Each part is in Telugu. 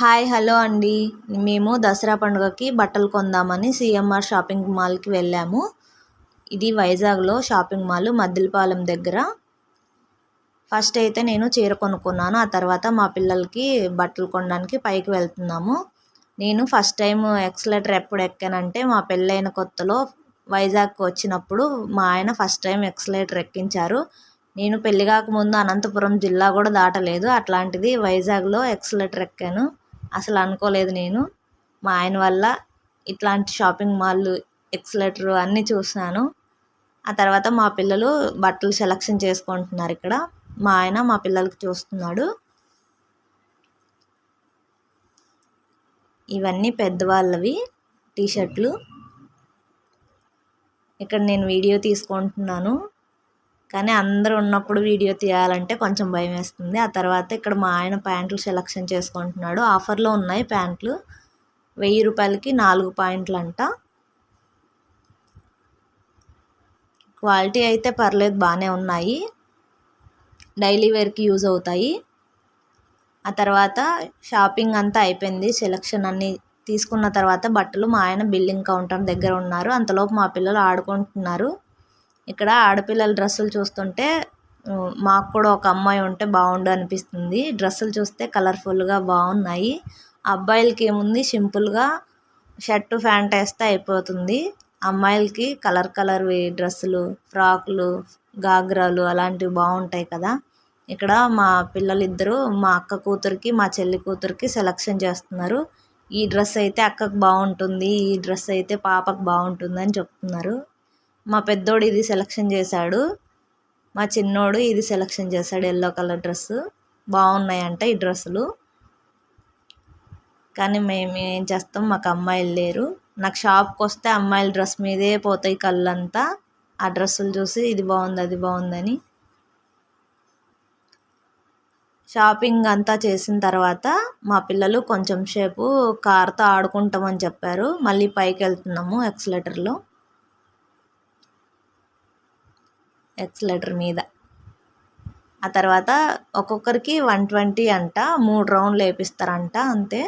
హాయ్ హలో అండి. మేము దసరా పండుగకి బట్టలు కొందామని సిఎంఆర్ షాపింగ్ మాల్కి వెళ్ళాము. ఇది వైజాగ్లో షాపింగ్ మాల్ మద్దిలపాలెం దగ్గర. ఫస్ట్ అయితే నేను చీర కొనుక్కున్నాను. ఆ తర్వాత మా పిల్లలకి బట్టలు కొనడానికి పైకి వెళ్తున్నాము. నేను ఫస్ట్ టైం ఎక్స్లెటర్ ఎప్పుడు ఎక్కానంటే మా పెళ్ళైన కొత్తలో వైజాగ్కి వచ్చినప్పుడు మా ఆయన ఫస్ట్ టైం ఎక్సలేటర్ ఎక్కించారు. నేను పెళ్ళి కాకముందు అనంతపురం జిల్లా కూడా దాటలేదు. అట్లాంటిది వైజాగ్లో ఎక్సలేటర్ ఎక్కాను. అసలు అనుకోలేదు నేను. మా ఆయన వల్ల ఇట్లాంటి షాపింగ్ మాల్లు ఎక్సలెటర్ అన్నీ చూసాను ఆ తర్వాత మా పిల్లలు బట్టలు సెలక్షన్ చేసుకుంటున్నారు ఇక్కడ. మా ఆయన మా పిల్లలకి చూస్తున్నాడు. ఇవన్నీ పెద్దవాళ్ళవి టీషర్ట్లు. ఇక్కడ నేను వీడియో తీసుకుంటున్నాను. కానీ అందరూ ఉన్నప్పుడు వీడియో తీయాలంటే కొంచెం భయం వేస్తుంది. ఆ తర్వాత ఇక్కడ మా ఆయన ప్యాంట్లు సెలక్షన్ చేసుకుంటున్నాడు. ఆఫర్లో ఉన్నాయి ప్యాంట్లు. వెయ్యి రూపాయలకి నాలుగు పాయింట్లు అంట క్వాలిటీ అయితే పర్లేదు బాగానే ఉన్నాయి. డైలీ వేర్కి యూజ్ అవుతాయి. ఆ తర్వాత షాపింగ్ అంతా అయిపోయింది. సెలక్షన్ అన్నీ తీసుకున్న తర్వాత బట్టలు మా ఆయన బిల్లింగ్ కౌంటర్ దగ్గర ఉన్నారు. అంతలోపు మా పిల్లలు ఆడుకుంటున్నారు. ఇక్కడ ఆడపిల్లల డ్రెస్సులు చూస్తుంటే మాకు కూడా ఒక అమ్మాయి ఉంటే బాగుండు అనిపిస్తుంది. డ్రెస్సులు చూస్తే కలర్ఫుల్గా బాగున్నాయి. అబ్బాయిలకి ఏముంది? సింపుల్గా షర్టు ప్యాంట్ వేస్తే అయిపోతుంది. అమ్మాయిలకి కలర్ కలర్వి డ్రెస్సులు ఫ్రాకులు గాగ్రాలు అలాంటివి బాగుంటాయి కదా. ఇక్కడ మా పిల్లలిద్దరూ మా అక్క కూతురికి మా చెల్లి కూతురికి సెలక్షన్ చేస్తున్నారు. ఈ డ్రెస్ అయితే అక్కకు బాగుంటుంది ఈ డ్రెస్ అయితే పాపకు బాగుంటుంది అని చెప్తున్నారు. మా పెద్దోడు ఇది సెలక్షన్ చేశాడు. మా చిన్నోడు ఇది సెలక్షన్ చేశాడు ఎల్లో కలర్ డ్రెస్సు బాగున్నాయంట ఈ డ్రెస్సులు. కానీ మేము ఏం చేస్తాం మాకు అమ్మాయిలు లేరు. నాకు షాప్కి వస్తే అమ్మాయిల డ్రెస్ మీదే పోతాయి కళ్ళంతా. ఆ డ్రెస్సులు చూసి ఇది బాగుంది అది బాగుందని షాపింగ్ అంతా చేసిన తర్వాత మా పిల్లలు కొంచెం సేపు కార్తో ఆడుకుంటామని చెప్పారు. మళ్ళీ పైకి వెళ్తున్నాము ఎక్సలేటర్లో. ఎక్సలేటర్ మీద. ఆ తర్వాత ఒక్కొక్కరికి వన్ ట్వంటీ అంట మూడు రౌండ్లు వేపిస్తారంట అంతే.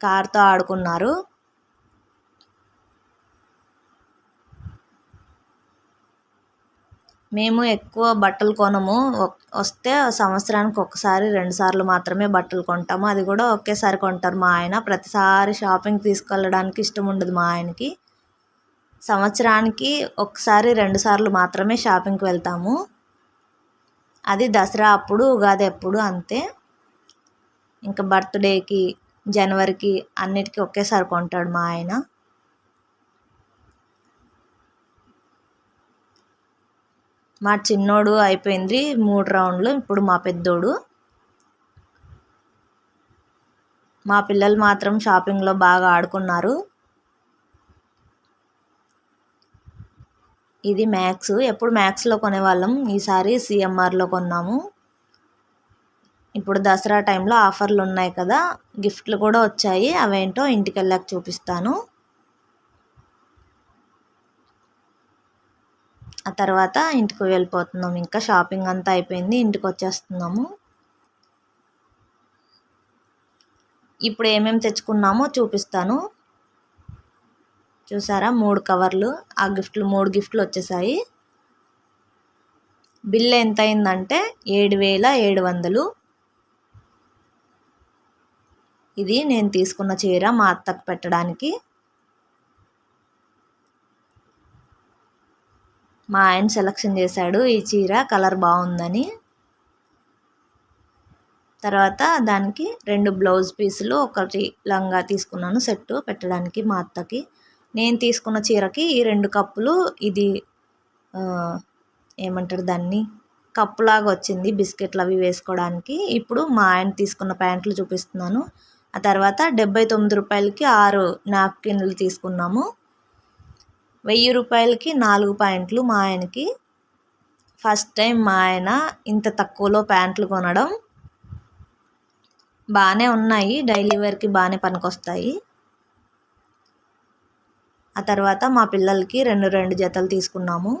కార్తో ఆడుకున్నారు. మేము ఎక్కువ బట్టలు కొనము. వస్తే సంవత్సరానికి ఒకసారి రెండు సార్లు మాత్రమే బట్టలు కొంటాము. అది కూడా ఒకేసారి కొంటారు మా ఆయన. ప్రతిసారి షాపింగ్ తీసుకెళ్ళడానికి ఇష్టం ఉండదు మా ఆయనకి. సంవత్సరానికి ఒకసారి రెండుసార్లు మాత్రమే షాపింగ్కి వెళ్తాము. అది దసరా అప్పుడు ఉగాది అప్పుడు అంతే. ఇంకా బర్త్డేకి జనవరికి అన్నిటికీ ఒకేసారి కొంటాడు మా ఆయన. మా చిన్నోడు అయిపోయింది మూడు రౌండ్లు ఇప్పుడు మా పెద్దోడు. మా పిల్లలు మాత్రం షాపింగ్లో బాగా ఆడుకున్నారు. ఇది మ్యాక్స్ ఎప్పుడు మ్యాక్స్లో కొనేవాళ్ళం? ఈసారి సిఎంఆర్లో కొన్నాము. ఇప్పుడు దసరా టైంలో ఆఫర్లు ఉన్నాయి కదా. గిఫ్ట్లు కూడా వచ్చాయి. అవేంటో ఇంటికి వెళ్ళాక చూపిస్తాను. ఆ తర్వాత ఇంటికి వెళ్ళిపోతున్నాం. ఇంకా షాపింగ్ అంతా అయిపోయింది. ఇంటికి వచ్చేస్తున్నాము. ఇప్పుడు ఏమేమి తెచ్చుకున్నామో చూపిస్తాను. చూసారా? మూడు కవర్లు. ఆ గిఫ్ట్లు మూడు గిఫ్ట్లు వచ్చేసాయి. బిల్ ఎంత అయిందంటే ఏడు వేల ఏడు వందలు ఇది నేను తీసుకున్న చీర మా అత్తకు పెట్టడానికి. మా ఆయన సెలక్షన్ చేశాడు ఈ చీర కలర్ బాగుందని. తర్వాత దానికి రెండు బ్లౌజ్ పీసులు ఒకటి లంగా తీసుకున్నాను సెట్ పెట్టడానికి మా అత్తకి. నేను తీసుకున్న చీరకి ఈ రెండు కప్పులు ఇది ఏమంటారు దాన్ని? కప్పులాగా వచ్చింది బిస్కెట్లు అవి వేసుకోవడానికి. ఇప్పుడు మా ఆయన తీసుకున్న ప్యాంట్లు చూపిస్తున్నాను. ఆ తర్వాత డెబ్బై తొమ్మిది రూపాయలకి ఆరు నాప్కిన్లు తీసుకున్నాము. వెయ్యి రూపాయలకి నాలుగు ప్యాంట్లు మా ఆయనకి. ఫస్ట్ టైం మా ఆయన ఇంత తక్కువలో ప్యాంట్లు కొనడం. బాగానే ఉన్నాయి డైలీ వేర్కి బాగానే పనికొస్తాయి. ఆ తర్వాత మా పిల్లలకి రెండు రెండు జతలు తీసుకున్నాము.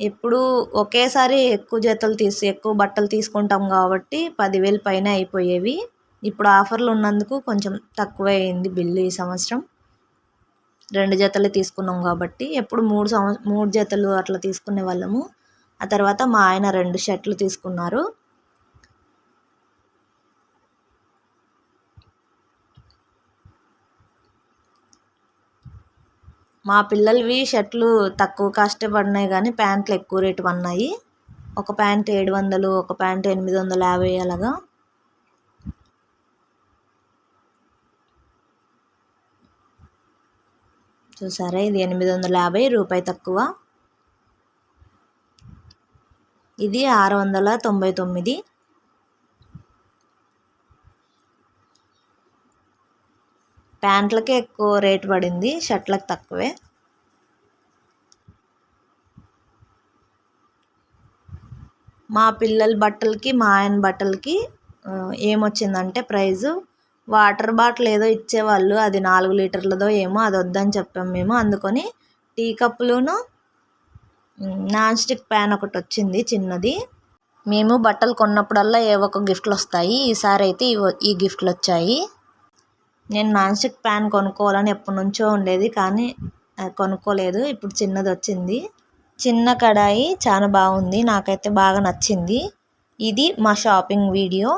ఎప్పుడు ఒకేసారి ఎక్కువ జతలు తీసి ఎక్కువ బట్టలు తీసుకుంటాం కాబట్టి పదివేలు పైన అయిపోయేవి. ఇప్పుడు ఆఫర్లు ఉన్నందుకు కొంచెం తక్కువ అయింది బిల్లు ఈ సంవత్సరం. రెండు జతలు తీసుకున్నాం కాబట్టి ఎప్పుడు మూడు సంవ మూడు జతలు అట్లా తీసుకునే వాళ్ళము. ఆ తర్వాత మా ఆయన రెండు షర్ట్లు తీసుకున్నారు. మా పిల్లలవి షర్ట్లు తక్కువ కాస్టే పడినాయి కానీ ప్యాంట్లు ఎక్కువ రేటు పడినాయి. ఒక ప్యాంట్ ఏడు వందలు ఒక ప్యాంట్ ఎనిమిది వందల యాభై అలాగా. చూసారా? ఇది ఎనిమిది వందల యాభై రూపాయి తక్కువ. ఇది ఆరు వందల తొంభై తొమ్మిది. ప్యాంట్లకే ఎక్కువ రేట్ పడింది షర్ట్లకు తక్కువే. మా పిల్లల బట్టలకి మా ఆయన బట్టలకి ఏమొచ్చిందంటే ప్రైజు వాటర్ బాటిల్ ఏదో ఇచ్చేవాళ్ళు అది నాలుగు లీటర్లదో ఏమో అది వద్దని చెప్పాం మేము. అందుకని టీ కప్పులును నాన్ స్టిక్ ప్యాన్ ఒకటి వచ్చింది చిన్నది. మేము బట్టలు కొన్నప్పుడల్లా ఏవో ఒక గిఫ్ట్లు వస్తాయి. ఈసారి అయితే ఈ గిఫ్ట్లు వచ్చాయి. నేను నాన్ స్టిక్ ప్యాన్ కొనుక్కోవాలని ఎప్పటి నుంచో ఉండేది కానీ కొనుక్కోలేదు. ఇప్పుడు చిన్నది వచ్చింది చిన్న కడాయి చాలా బాగుంది నాకైతే బాగా నచ్చింది. ఇది మా షాపింగ్ వీడియో.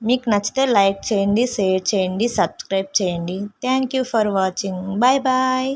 మీకు నచ్చితే లైక్ చేయండి షేర్ చేయండి సబ్స్క్రైబ్ చేయండి. Thank you for watching. Bye bye.